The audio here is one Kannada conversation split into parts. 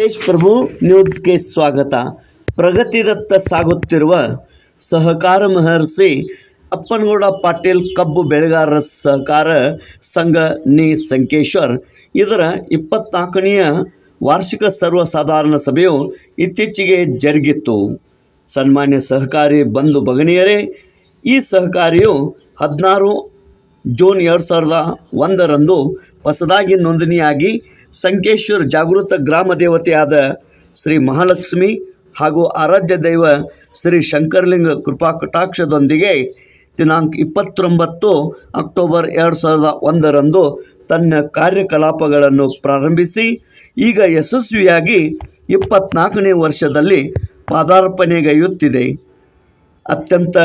ತೇಜ್ ಪ್ರಭು ನ್ಯೂಸ್ಗೆ ಸ್ವಾಗತ. ಪ್ರಗತಿದತ್ತ ಸಾಗುತ್ತಿರುವ ಸಹಕಾರ ಮಹರ್ಷಿ ಅಪ್ಪನಗೌಡ ಪಾಟೀಲ್ ಕಬ್ಬು ಬೆಳೆಗಾರರ ಸಹಕಾರ ಸಂಘ ನಿ. ಸಂಕೇಶ್ವರ್. ಇದರ ಇಪ್ಪತ್ನಾಲ್ಕನೆಯ ವಾರ್ಷಿಕ ಸರ್ವಸಾಧಾರಣ ಸಭೆಯು ಇತ್ತೀಚೆಗೆ ಜರುಗಿತ್ತು. ಸನ್ಮಾನ್ಯ ಸಹಕಾರಿ ಬಂಧು ಬಗನಿಯರೇ ಈ ಸಹಕಾರಿಯು ಹದಿನಾರು ಜೂನ್ ಎರಡು ಸಾವಿರದ ಒಂದರಂದು ಹೊಸದಾಗಿ ನೋಂದಣಿಯಾಗಿ ಸಂಕೇಶ್ವರ್ ಜಾಗೃತ ಗ್ರಾಮ ದೇವತೆಯಾದ ಶ್ರೀ ಮಹಾಲಕ್ಷ್ಮಿ ಹಾಗೂ ಆರಾಧ್ಯ ದೈವ ಶ್ರೀ ಶಂಕರಲಿಂಗ ಕೃಪಾ ಕಟಾಕ್ಷದೊಂದಿಗೆ ದಿನಾಂಕ ಇಪ್ಪತ್ತೊಂಬತ್ತು ಅಕ್ಟೋಬರ್ ಎರಡು ಸಾವಿರದ ಒಂದರಂದು ತನ್ನ ಕಾರ್ಯಕಲಾಪಗಳನ್ನು ಪ್ರಾರಂಭಿಸಿ, ಈಗ ಯಶಸ್ವಿಯಾಗಿ ಇಪ್ಪತ್ನಾಲ್ಕನೇ ವರ್ಷದಲ್ಲಿ ಪಾದಾರ್ಪಣೆಗೈಯುತ್ತಿದೆ. ಅತ್ಯಂತ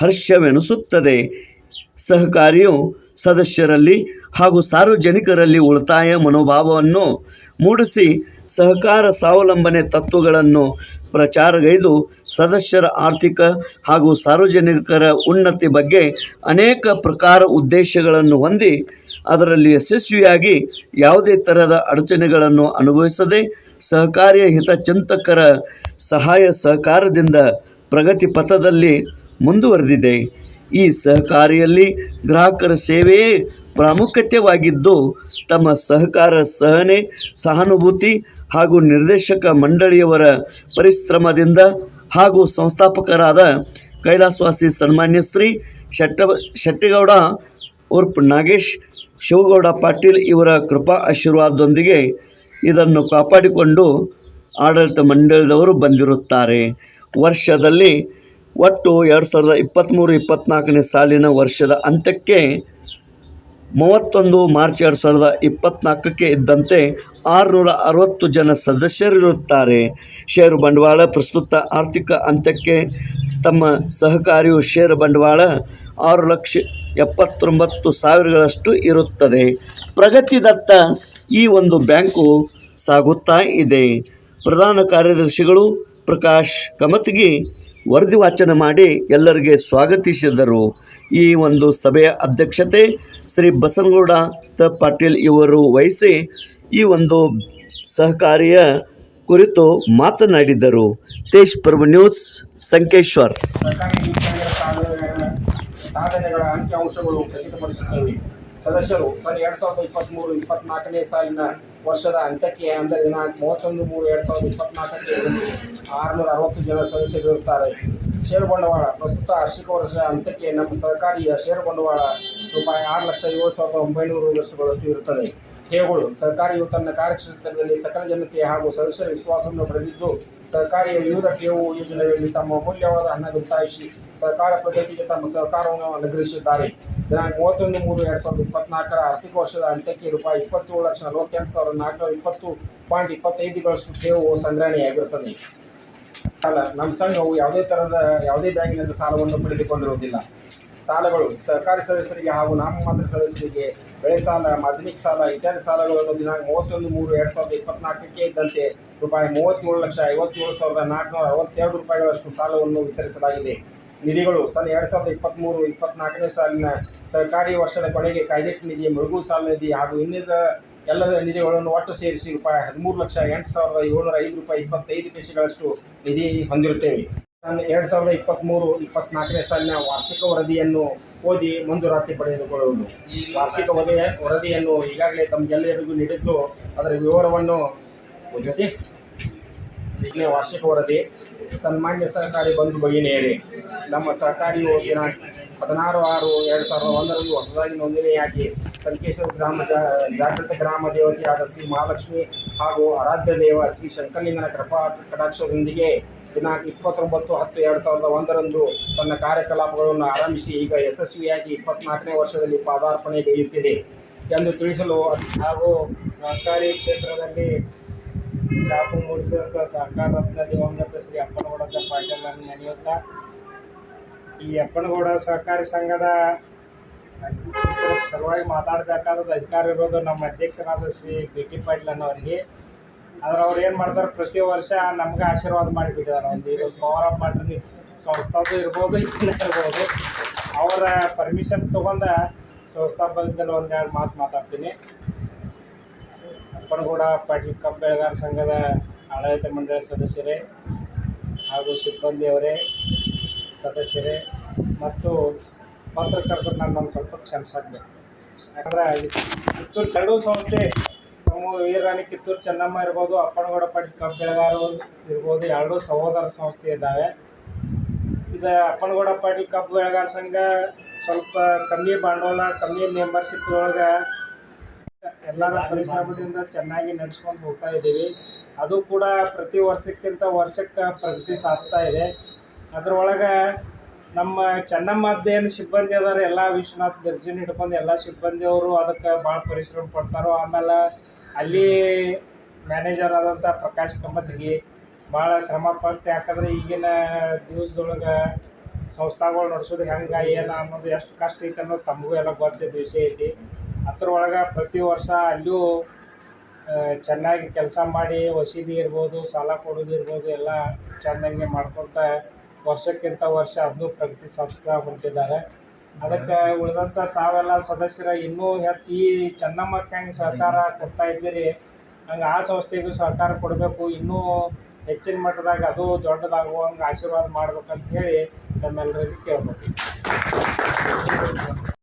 ಹರ್ಷವೆನಿಸುತ್ತದೆ. ಸಹಕಾರಿಯು ಸದಸ್ಯರಲ್ಲಿ ಹಾಗೂ ಸಾರ್ವಜನಿಕರಲ್ಲಿ ಉಳಿತಾಯ ಮನೋಭಾವವನ್ನು ಮೂಡಿಸಿ ಸಹಕಾರ ಸ್ವಾವಲಂಬನೆ ತತ್ವಗಳನ್ನು ಪ್ರಚಾರಗೈದು ಸದಸ್ಯರ ಆರ್ಥಿಕ ಹಾಗೂ ಸಾರ್ವಜನಿಕರ ಉನ್ನತಿ ಬಗ್ಗೆ ಅನೇಕ ಪ್ರಕಾರ ಉದ್ದೇಶಗಳನ್ನು ಹೊಂದಿ ಅದರಲ್ಲಿ ಯಶಸ್ವಿಯಾಗಿ ಯಾವುದೇ ಥರದ ಅಡಚಣೆಗಳನ್ನು ಅನುಭವಿಸದೆ ಸಹಕಾರಿ ಹಿತಚಿಂತಕರ ಸಹಾಯ ಸಹಕಾರದಿಂದ ಪ್ರಗತಿ ಪಥದಲ್ಲಿ ಮುಂದುವರೆದಿದೆ. ಈ ಸಹಕಾರಿಯಲ್ಲಿ ಗ್ರಾಹಕರ ಸೇವೆಯೇ ಪ್ರಾಮುಖ್ಯತೆವಾಗಿದ್ದು ತಮ್ಮ ಸಹಕಾರ ಸಹನೆ, ಸಹಾನುಭೂತಿ ಹಾಗೂ ನಿರ್ದೇಶಕ ಮಂಡಳಿಯವರ ಪರಿಶ್ರಮದಿಂದ ಹಾಗೂ ಸಂಸ್ಥಾಪಕರಾದ ಕೈಲಾಸವಾಸಿ ಸನ್ಮಾನ್ಯ ಶ್ರೀ ಶೆಟ್ಟ, ಶೆಟ್ಟಿಗೌಡ ಉರ್ಫ್ ನಾಗೇಶ್, ಶಿವಗೌಡ ಪಾಟೀಲ್ ಇವರ ಕೃಪಾ ಆಶೀರ್ವಾದದೊಂದಿಗೆ ಇದನ್ನು ಕಾಪಾಡಿಕೊಂಡು ಆಡಳಿತ ಮಂಡಳಿಯವರು ಬಂದಿರುತ್ತಾರೆ. ವರ್ಷದಲ್ಲಿ ಒಟ್ಟು ಎರಡು ಸಾವಿರದ ಇಪ್ಪತ್ತ್ಮೂರು ಇಪ್ಪತ್ತ್ನಾಲ್ಕನೇ ಸಾಲಿನ ವರ್ಷದ ಅಂತ್ಯಕ್ಕೆ ಮೂವತ್ತೊಂದು ಮಾರ್ಚ್ ಎರಡು ಸಾವಿರದ ಇಪ್ಪತ್ತ್ನಾಲ್ಕಕ್ಕೆ ಇದ್ದಂತೆ ಆರುನೂರ ಅರವತ್ತು ಜನ ಸದಸ್ಯರಿರುತ್ತಾರೆ. ಷೇರು ಬಂಡವಾಳ ಪ್ರಸ್ತುತ ಆರ್ಥಿಕ ಅಂತ್ಯಕ್ಕೆ ತಮ್ಮ ಸಹಕಾರಿಯು ಷೇರು ಬಂಡವಾಳ ಆರು ಲಕ್ಷ ಎಪ್ಪತ್ತೊಂಬತ್ತು ಸಾವಿರಗಳಷ್ಟು ಇರುತ್ತದೆ. ಪ್ರಗತಿದತ್ತ ಈ ಒಂದು ಬ್ಯಾಂಕು ಸಾಗುತ್ತಾ ಇದೆ. ಪ್ರಧಾನ ಕಾರ್ಯದರ್ಶಿಗಳು ಪ್ರಕಾಶ್ ಕಮತ್ಗಿ ವರದಿ ವಾಚನ ಮಾಡಿ ಎಲ್ಲರಿಗೆ ಸ್ವಾಗತಿಸಿದರು. ಈ ಒಂದು ಸಭೆಯ ಅಧ್ಯಕ್ಷತೆ ಶ್ರೀ ಬಸನಗೌಡ ತ ಪಾಟೀಲ್ ಇವರು ವಹಿಸಿ ಈ ಒಂದು ಸಹಕಾರಿಯ ಕುರಿತು ಮಾತನಾಡಿದರು. ತೇಜ್ ಪ್ರಭು ನ್ಯೂಸ್, ಸಂಕೇಶ್ವರ್. ಸಾಧನೆಗಳ ಅಂಕಿಅಂಶಗಳು ಖಚಿತಪಡಿಸುತ್ತವೆ. ಸದಸ್ಯರು ಸನ್ ಎರಡ್ ಸಾವಿರದ ಇಪ್ಪತ್ತ್ಮೂರು ಇಪ್ಪತ್ನಾಲ್ಕನೇ ಸಾಲಿನ ವರ್ಷದ ಅಂತ್ಯಕ್ಕೆ ಅಂದರೆ ದಿನಾಂಕ ಮೂವತ್ತೊಂದು ಮೂರು ಎರಡು ಸಾವಿರದ ಇಪ್ಪತ್ನಾಲ್ಕಕ್ಕೆ ಆರುನೂರ ಅರವತ್ತು ಜನ ಸದಸ್ಯರಿರುತ್ತಾರೆ ಷೇರು ಬಂಡವಾಳ ಪ್ರಸ್ತುತ ವಾರ್ಷಿಕ ವರ್ಷದ ಅಂತ್ಯಕ್ಕೆ ನಮ್ಮ ಸರ್ಕಾರಿಯ ಷೇರು ಬಂಡವಾಳ ರೂಪಾಯಿ ಆರು ಲಕ್ಷ ಏಳು ಸಾವಿರದ ಒಂಬೈನೂರು ಲಕ್ಷಗಳಷ್ಟು ಇರುತ್ತದೆ. ಠೇವುಗಳು ಸರ್ಕಾರಿಯು ತನ್ನ ಕಾರ್ಯಕ್ಷೇತ್ರದಲ್ಲಿ ಸಕಲ ಜನತೆ ಹಾಗೂ ಸದಸ್ಯರ ವಿಶ್ವಾಸವನ್ನು ಪಡೆದಿದ್ದು ಸರ್ಕಾರಿಯ ವಿವಿಧ ಠೇವು ಯೋಜನೆಗಳಲ್ಲಿ ತಮ್ಮ ಅಮೂಲ್ಯವಾದ ಹಣ ಗುರುತಾಯಿಸಿ ಸರ್ಕಾರ ಪ್ರಗತಿಗೆ ತಮ್ಮ ಸಹಕಾರವನ್ನು ಅನುಗ್ರಹಿಸಿದ್ದಾರೆ. ದಿನಾಂಕ ಮೂವತ್ತೊಂದು ಮೂರು ಎರಡು ಸಾವಿರದ ಇಪ್ಪತ್ನಾಲ್ಕರ ಆರ್ಥಿಕ ವರ್ಷದ ಅಂತ್ಯಕ್ಕೆ ರೂಪಾಯಿ ಇಪ್ಪತ್ತೇಳು ಲಕ್ಷ ನಲವತ್ತೆಂಟು ಸಾವಿರದ ನಾಲ್ಕುನೂರ ಇಪ್ಪತ್ತು ಪಾಯಿಂಟ್ ಇಪ್ಪತ್ತೈದುಗಳಷ್ಟು ಠೇವು ಸಂಗ್ರಹಣೆಯಾಗಿರುತ್ತದೆ. ಸಾಲ ನಮ್ಮ ಸಂಘವು ಯಾವುದೇ ಥರದ ಯಾವುದೇ ಬ್ಯಾಂಕಿನಿಂದ ಸಾಲವನ್ನು ಪಡೆದುಕೊಂಡಿರುವುದಿಲ್ಲ. ಸಾಲಗಳು, ಸರ್ಕಾರಿ ಸದಸ್ಯರಿಗೆ ಹಾಗೂ ನಾಮಮಾತ್ರ ಸದಸ್ಯರಿಗೆ ಬೆಳೆ ಸಾಲ, ಮಾಧ್ಯಮಿಕ ಸಾಲ, ಇತ್ಯಾದಿ ಸಾಲಗಳನ್ನು ದಿನಾಂಕ ಮೂವತ್ತೊಂದು ಮೂರು ಎರಡು ಸಾವಿರದ ಇಪ್ಪತ್ನಾಲ್ಕಕ್ಕೆ ಇದ್ದಂತೆ ರೂಪಾಯಿ ಮೂವತ್ತೇಳು ಲಕ್ಷ ಐವತ್ತೇಳು ಸಾವಿರದ ನಾಲ್ಕುನೂರ ಅರವತ್ತೆರಡು ರೂಪಾಯಿಗಳಷ್ಟು ಸಾಲವನ್ನು ವಿತರಿಸಲಾಗಿದೆ. ನಿಧಿಗಳು ಸನ್ ಎರಡು ಸಾವಿರದ ಇಪ್ಪತ್ತ್ಮೂರು ಇಪ್ಪತ್ನಾಲ್ಕನೇ ಸಾಲಿನ ಸರ್ಕಾರಿ ವರ್ಷದ ಕೊನೆಗೆ ಕಾಯ್ದೆಟ್ ನಿಧಿ, ಮೃಗು ಸಾಲ ನಿಧಿ ಹಾಗೂ ಇನ್ನಿತರ ಎಲ್ಲ ನಿಧಿಗಳನ್ನು ಒಟ್ಟು ಸೇರಿಸಿ ರೂಪಾಯಿ ಹದಿಮೂರು ಲಕ್ಷ ಎಂಟು ಸಾವಿರದ ಏಳ್ನೂರ ಐದು ರೂಪಾಯಿ ಇಪ್ಪತ್ತೈದು ಪೈಸೆಗಳಷ್ಟು ನಿಧಿ ಹೊಂದಿರುತ್ತೇವೆ. ಎರಡು ಸಾವಿರದ ಇಪ್ಪತ್ತ್ಮೂರು ಇಪ್ಪತ್ನಾಲ್ಕನೇ ಸಾಲಿನ ವಾರ್ಷಿಕ ವರದಿಯನ್ನು ಓದಿ ಮಂಜೂರಾತಿ ಪಡೆದುಕೊಳ್ಳುವುದು. ವಾರ್ಷಿಕ ವರದಿಯ, ವರದಿಯನ್ನು ಈಗಾಗಲೇ ತಮಗೆಲ್ಲರಿಗೂ ನೀಡಿದ್ದು, ಅದರ ವಿವರವನ್ನು ಓದಿ ವಾರ್ಷಿಕ ವರದಿ. ಸನ್ಮಾನ್ಯ ಸಹಕಾರಿ ಬಂಧು ಭಗಿನಿಯರೇ, ನಮ್ಮ ಸಹಕಾರಿಯು ದಿನಾಂಕ ಹದಿನಾರು ಆರು ಎರಡು ಸಾವಿರದ ಒಂದರಲ್ಲಿ ಹೊಸದಾಗಿ ನೋಂದಣಿಯಾಗಿ ಸಂಕೇಶ್ವರ ಗ್ರಾಮ ಜಾಗೃತ ಗ್ರಾಮ ದೇವತೆಯಾದ ಶ್ರೀ ಮಹಾಲಕ್ಷ್ಮಿ ಹಾಗೂ ಆರಾಧ್ಯ ದೇವ ಶ್ರೀ ಶಂಕರಲಿಂಗನ ಕೃಪಾ ಕಟಾಕ್ಷದೊಂದಿಗೆ ದಿನಾಂಕ ಇಪ್ಪತ್ತೊಂಬತ್ತು ಹತ್ತು ಎರಡು ಸಾವಿರದ ಒಂದರಂದು ತನ್ನ ಕಾರ್ಯಕಲಾಪಗಳನ್ನು ಆರಂಭಿಸಿ ಈಗ ಯಶಸ್ವಿಯಾಗಿ ಇಪ್ಪತ್ನಾಲ್ಕನೇ ವರ್ಷದಲ್ಲಿ ಪಾದಾರ್ಪಣೆಗೈಯುತ್ತಿದೆ ಎಂದು ತಿಳಿಸಲು ಹಾಗೂ ಸರ್ಕಾರಿ ಕ್ಷೇತ್ರದಲ್ಲಿ ಚಾಪು ಮೂಡಿಸಿದಂಥ ಸರ್ಕಾರ ರತ್ನ ದಿವಂಗತ ಶ್ರೀ ಅಪ್ಪನಗೌಡ ಪಾಟೀಲ್ ಅನ್ನು ನೆನೆಯುತ್ತಾ, ಈ ಅಪ್ಪನಗೌಡ ಸಹಕಾರಿ ಸಂಘದ ಸಲುವಾಗಿ ಮಾತಾಡಬೇಕಾದ ಅಧಿಕಾರ ಇರೋದು ನಮ್ಮ ಅಧ್ಯಕ್ಷರಾದ ಶ್ರೀ ಬಿ ಟಿ ಪಾಟೀಲ್ ಅನ್ನೋರಿಗೆ. ಆದ್ರೆ ಅವ್ರು ಏನು ಮಾಡ್ತಾರೆ, ಪ್ರತಿ ವರ್ಷ ನಮ್ಗೆ ಆಶೀರ್ವಾದ ಮಾಡಿಬಿಟ್ಟಿದ್ದಾರೆ. ಒಂದು ಇದು ಪವರ್ ಅಪ್ ಮಾಡ್ರಿ ಸಂಸ್ಥಾಪಕ ಇರ್ಬೋದು ಇರ್ಬೋದು. ಅವರ ಪರ್ಮಿಷನ್ ತೊಗೊಂಡ ಸಂಸ್ಥಾಪಕದಲ್ಲಿ ಒಂದೆರಡು ಮಾತು ಮಾತಾಡ್ತೀನಿ. ಅಪ್ಪನಗೂಡ, ಪಾಟೀಲ್ ಕಬ್ಬು ಬೆಳೆಗಾರ ಸಂಘದ ಆಡಳಿತ ಮಂಡಳಿ ಸದಸ್ಯರೇ ಹಾಗೂ ಸಿಬ್ಬಂದಿಯವರೇ, ಸದಸ್ಯರೇ ಮತ್ತು ಪತ್ರಕರ್ತರು ನಾನು ಒಂದು ಸ್ವಲ್ಪ ಕ್ಷಮಿಸಾಕ್ಬೇಕು. ಯಾಕಂದ್ರೆ ಚಡು ಎರಡೂ ಸಂಸ್ಥೆ ವೀರಾಣಿ ಕಿತ್ತೂರು ಚೆನ್ನಮ್ಮ ಇರ್ಬೋದು, ಅಪ್ಪನಗೌಡ ಪಾಟೀಲ್ ಕಬ್ಬೆಳಗಾರು ಇರ್ಬೋದು, ಎರಡೂ ಸಹೋದರ ಸಂಸ್ಥೆ ಇದ್ದಾವೆ. ಇದು ಅಪ್ಪನಗೌಡ ಪಾಟೀಲ್ ಕಬ್ಬು ಬೆಳೆಗಾರ ಸಂಘ ಸ್ವಲ್ಪ ಕಮ್ಮಿ ಬಂಡವಾಳ, ಕಮ್ಮಿ ಮೆಂಬರ್ಶಿಪ್ ಒಳಗೆ ಎಲ್ಲರ ಪರಿಶ್ರಮದಿಂದ ಚೆನ್ನಾಗಿ ನಡೆಸ್ಕೊಂಡು ಹೋಗ್ತಾ ಇದ್ದೀವಿ. ಅದು ಕೂಡ ಪ್ರತಿ ವರ್ಷಕ್ಕಿಂತ ವರ್ಷಕ್ಕೆ ಪ್ರಗತಿ ಸಾಧಿಸ್ತಾ ಇದೆ. ಅದರೊಳಗೆ ನಮ್ಮ ಚೆನ್ನಮ್ಮದ್ದೇನು ಸಿಬ್ಬಂದಿ ಅದಾರ, ಎಲ್ಲ ವಿಶ್ವನಾಥ್ ದರ್ಜನ್ ಹಿಡ್ಕೊಂಡು ಎಲ್ಲ ಸಿಬ್ಬಂದಿಯವರು ಅದಕ್ಕೆ ಭಾಳ ಪರಿಶ್ರಮ ಪಡ್ತಾರೋ, ಆಮೇಲೆ ಅಲ್ಲಿ ಮ್ಯಾನೇಜರ್ ಆದಂಥ ಪ್ರಕಾಶ್ ಕಂಬತ್ಗಿ ಭಾಳ ಶ್ರಮ ಪಟ್ಟು ಯಾಕಂದ್ರೆ ಈಗಿನ ದಿವಸದೊಳಗೆ ಸಂಸ್ಥಾಗಳು ನಡೆಸೋದು ಹೆಂಗೆ, ಏನು ಅನ್ನೋದು ಎಷ್ಟು ಕಷ್ಟ ಐತೆ ಅನ್ನೋದು ತಮಗೂ ಎಲ್ಲ ಗೊತ್ತಿದ್ದ ವಿಷಯ ಐತಿ. ಅದ್ರೊಳಗೆ ಪ್ರತಿ ವರ್ಷ ಅಲ್ಲೂ ಚೆನ್ನಾಗಿ ಕೆಲಸ ಮಾಡಿ ವಸೀದಿ ಇರ್ಬೋದು, ಸಾಲ ಕೊಡೋದು ಇರ್ಬೋದು, ಎಲ್ಲ ಚೆನ್ನಾಗಿ ಮಾಡ್ಕೊತ ವರ್ಷಕ್ಕಿಂತ ವರ್ಷ ಅದನ್ನು ಪ್ರಗತಿ ಸಾಧಿಸ್ತಾ ಹೊಂಟಿದ್ದಾರೆ ಅದಕ್ಕೆ ಉಳಿದಂಥ ತಾವೆಲ್ಲ ಸದಸ್ಯರ ಇನ್ನೂ ಹೆಚ್ಚು ಈ ಚೆನ್ನಮ್ಮಕ್ಕೆ ಹೆಂಗೆ ಸಹಕಾರ ಕೊಡ್ತಾ ಇದ್ದೀರಿ? ಹಂಗೆ ಆ ಸಂಸ್ಥೆಗೂ ಸಹಕಾರ ಕೊಡಬೇಕು. ಇನ್ನೂ ಹೆಚ್ಚಿನ ಮಟ್ಟದಾಗ ಅದು ದೊಡ್ಡದಾಗುವಂಗೆ ಆಶೀರ್ವಾದ ಮಾಡ್ಬೇಕಂತ ಹೇಳಿ ನಮ್ಮೆಲ್ಲರಿಗೂ ಕೇಳ್ಬೇಕು